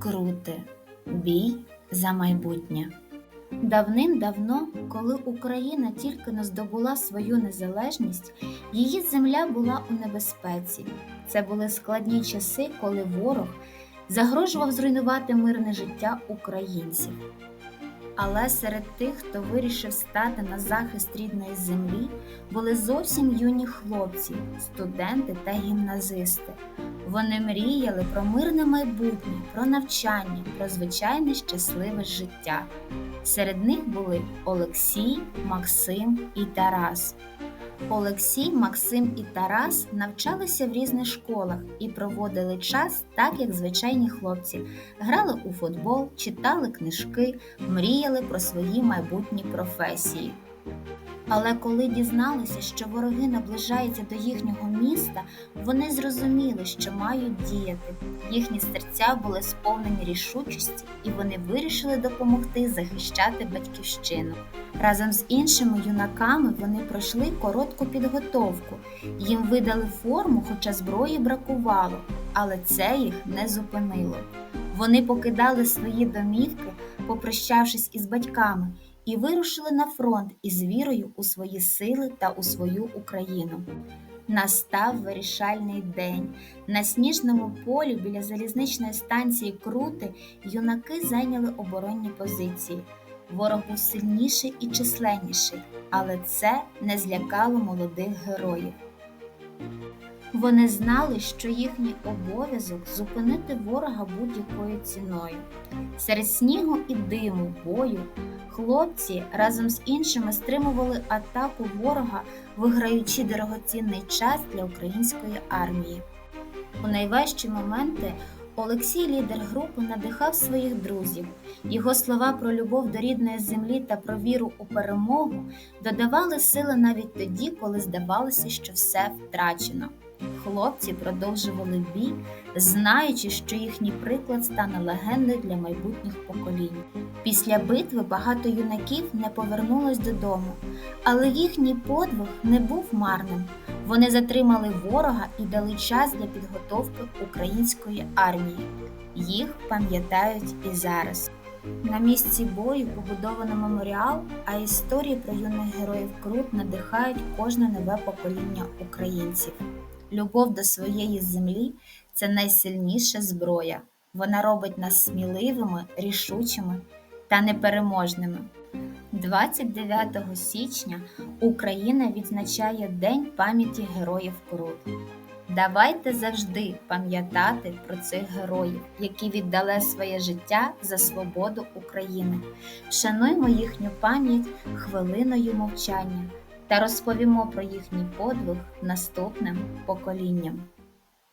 Крути. Бій за майбутнє. Давним-давно, коли Україна тільки не здобула свою незалежність, її земля була у небезпеці. Це були складні часи, коли ворог загрожував зруйнувати мирне життя українців. Але серед тих, хто вирішив стати на захист рідної землі, були зовсім юні хлопці, студенти та гімназисти. Вони мріяли про мирне майбутнє, про навчання, про звичайне щасливе життя. Серед них були Олексій, Максим і Тарас. Олексій, Максим і Тарас навчалися в різних школах і проводили час так, як звичайні хлопці. Грали у футбол, читали книжки, мріяли про свої майбутні професії. Але коли дізналися, що вороги наближаються до їхнього міста, вони зрозуміли, що мають діяти. Їхні серця були сповнені рішучості, і вони вирішили допомогти захищати батьківщину. Разом з іншими юнаками вони пройшли коротку підготовку. Їм видали форму, хоча зброї бракувало, але це їх не зупинило. Вони покидали свої домівки, попрощавшись із батьками, і вирушили на фронт із вірою у свої сили та у свою Україну. Настав вирішальний день. На сніжному полі біля залізничної станції Крути юнаки зайняли оборонні позиції. Ворог був сильніший і численніший, але це не злякало молодих героїв. Вони знали, що їхній обов'язок зупинити ворога будь-якою ціною. Серед снігу і диму бою хлопці разом з іншими стримували атаку ворога, виграючи дорогоцінний час для української армії. У найважчі моменти Олексій, лідер групи, надихав своїх друзів. Його слова про любов до рідної землі та про віру у перемогу додавали сили навіть тоді, коли здавалося, що все втрачено. Хлопці продовжували бій, знаючи, що їхній приклад стане легендою для майбутніх поколінь. Після битви багато юнаків не повернулось додому, але їхній подвиг не був марним. Вони затримали ворога і дали час для підготовки української армії. Їх пам'ятають і зараз. На місці бою побудовано меморіал, а історії про юних героїв Крут надихають кожне нове покоління українців. Любов до своєї землі це найсильніша зброя. Вона робить нас сміливими, рішучими та непереможними. 29 січня Україна відзначає День пам'яті героїв Крут. Давайте завжди пам'ятати про цих героїв, які віддали своє життя за свободу України. Вшануймо їхню пам'ять хвилиною мовчання та розповімо про їхній подвиг наступним поколінням.